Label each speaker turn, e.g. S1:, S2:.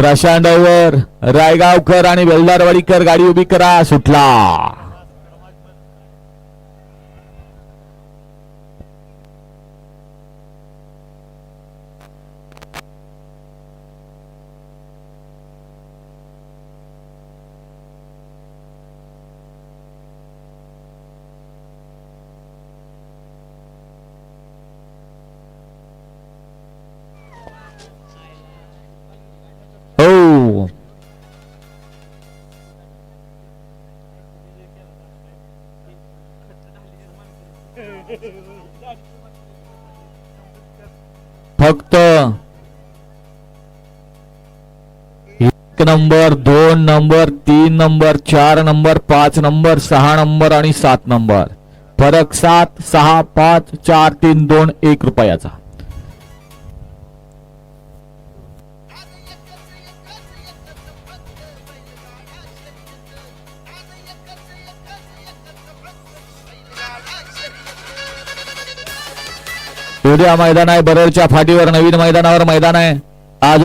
S1: प्रशांत रायगावकर आणि वेलदारवाडीकर गाडी उभी करा सुटला. फक्त एक नंबर दोन नंबर तीन नंबर चार नंबर पाच नंबर सहा नंबर आणि सात नंबर. फरक सात सहा पाच चार तीन दोन एक रुपयाचा. उद्या मैदान आहे बरडच्या फाटीवर नवीन मैदानावर मैदान आहे. आज